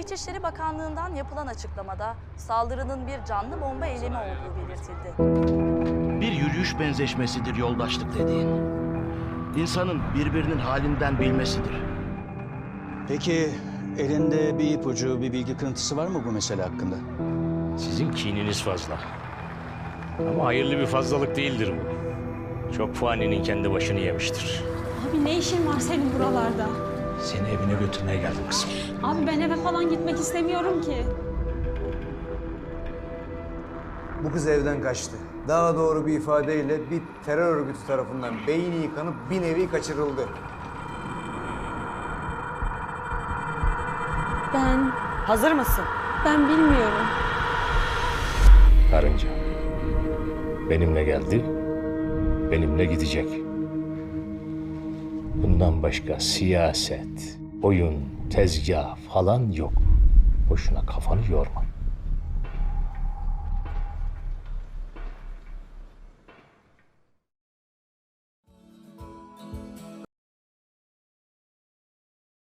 İçişleri Bakanlığı'ndan yapılan açıklamada saldırının bir canlı bomba eylemi olduğu belirtildi. Bir yürüyüş benzeşmesidir yoldaşlık dediğin. İnsanın birbirinin halinden bilmesidir. Peki elinde bir ipucu, bir bilgi kırıntısı var mı bu mesele hakkında? Sizin kininiz fazla. Ama hayırlı bir fazlalık değildir bu. Çok faninin kendi başını yemiştir. Abi ne işin var senin buralarda? Seni evine götürmeye geldim kızım. Abi ben eve falan gitmek istemiyorum ki. Bu kız evden kaçtı. Daha doğru bir ifadeyle bir terör örgütü tarafından beyni yıkanıp bir nevi kaçırıldı. Ben, Hazır mısın? ben bilmiyorum. Karınca. Benimle geldi, benimle gidecek. Bundan başka siyaset, oyun, tezgah falan yok. Boşuna kafanı yorma.